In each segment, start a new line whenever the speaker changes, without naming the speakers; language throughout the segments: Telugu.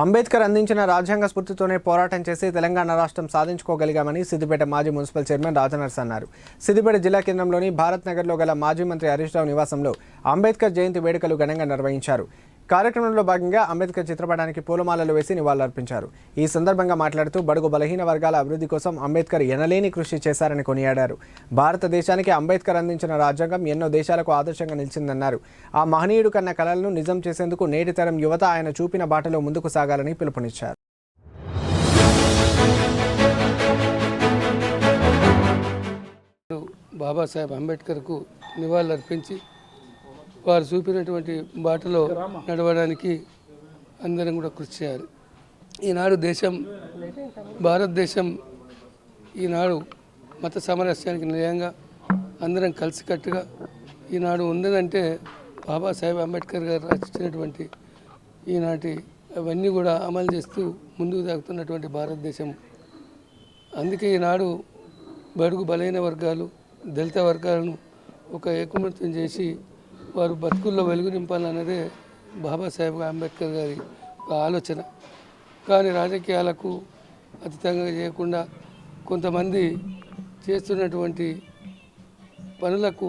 అంబేద్కర్ అందించిన రాజ్యాంగ స్ఫూర్తితోనే పోరాటం చేసి తెలంగాణ రాష్ట్రం సాధించుకోగలిగామని సిద్దిపేట మాజీ మున్సిపల్ చైర్మన్ రాజనర్స్ అన్నారు. సిద్దిపేట జిల్లా కేంద్రంలోని భారత్ నగర్లో గల మాజీ మంత్రి హరీష్ రావు నివాసంలో అంబేద్కర్ జయంతి వేడుకలు ఘనంగా నిర్వహించారు. కార్యక్రమంలో భాగంగా అంబేద్కర్ చిత్రపటానికి పూలమాలలు వేసి నివాళులర్పించారు. ఈ సందర్భంగా మాట్లాడుతూ బడుగు బలహీన వర్గాల అభివృద్ధి కోసం అంబేద్కర్ ఎనలేని కృషి చేశారని కొనియాడారు. భారతదేశానికి అంబేద్కర్ అందించిన రాజ్యాంగం ఎన్నో దేశాలకు ఆదర్శంగా నిలిచిందన్నారు. ఆ మహనీయుడు కన్న కలలను నిజం చేసేందుకు నేటి తరం యువత ఆయన చూపిన బాటలో ముందుకు సాగాలని పిలుపునిచ్చారు.
బాబాసాహెబ్ అంబేద్కర్కు నివాళులర్పించి వారు చూపినటువంటి బాటలో నడవడానికి అందరం కూడా కృషి చేయాలి. ఈనాడు దేశం భారతదేశం ఈనాడు మత సామరస్యానికి నిలయంగా అందరం కలిసికట్టుగా ఈనాడు ఉన్నదంటే బాబాసాహెబ్ అంబేద్కర్ గారు రచించినటువంటి ఈనాటి అవన్నీ కూడా అమలు చేస్తూ ముందుకు సాగుతున్నటువంటి భారతదేశం. అందుకే ఈనాడు బడుగు బలైన వర్గాలు దళిత వర్గాలను ఒక ఏకమృతం చేసి వారు బతుకుల్లో వెలుగు నింపాలన్నదే బాబాసాహెబ్ అంబేద్కర్ గారి ఒక ఆలోచన. కానీ రాజకీయాలకు అతీతంగా చేయకుండా కొంతమంది చేస్తున్నటువంటి పనులకు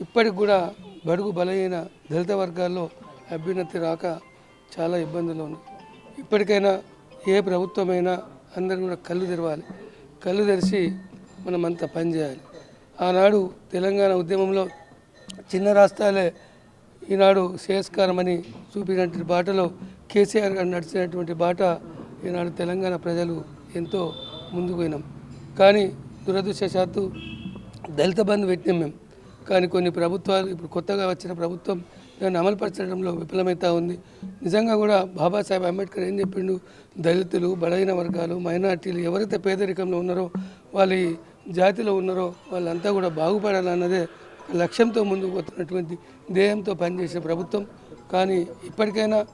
ఇప్పటికి కూడా బడుగు బలహీన దళిత వర్గాల్లో అభ్యున్నతి రాక చాలా ఇబ్బందులు ఉన్నాయి ఇప్పటికైనా ఏ ప్రభుత్వమైనా అందరం కూడా కళ్ళు తెరవాలి. కళ్ళు తెరిచి మనమంతా పనిచేయాలి. ఆనాడు తెలంగాణ ఉద్యమంలో చిన్న రాష్ట్రాలే ఈనాడు శ్రేయస్కారమని చూపినటువంటి బాటలో కేసీఆర్ గారు నడిచినటువంటి బాట ఈనాడు తెలంగాణ ప్రజలు ఎంతో ముందుకు పోయినాం. కానీ దురదృష్టశాత్తు దళిత బంధు పెట్టినాం మేము. కానీ కొన్ని ప్రభుత్వాలు ఇప్పుడు కొత్తగా వచ్చిన ప్రభుత్వం దాన్ని అమలుపరచడంలో విఫలమవుతా ఉంది. నిజంగా కూడా బాబాసాహెబ్ అంబేద్కర్ ఏం చెప్పిండు? దళితులు బలహీన వర్గాలు మైనార్టీలు ఎవరైతే పేదరికంలో ఉన్నారో వాళ్ళ ఈ జాతిలో ఉన్నారో వాళ్ళంతా కూడా బాగుపడాలన్నదే లక్ష్యంతో ముందుకు పోతున్నటువంటి ధ్యేయంతో పనిచేసే ప్రభుత్వం. కానీ ఇప్పటికైనా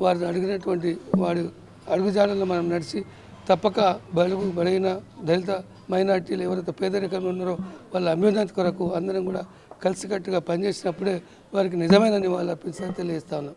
వారు అడిగినటువంటి వాడు అడుగుజాడల్లో మనం నడిచి తప్పక బలుగు బలైన దళిత మైనార్టీలు ఎవరైతే పేదరికంలో ఉన్నారో వాళ్ళ అభ్యున్నతి కొరకు అందరం కూడా కలిసికట్టుగా పనిచేసినప్పుడే వారికి నిజమైన నివాళులు అర్పించాలని తెలియజేస్తా ఉన్నాం.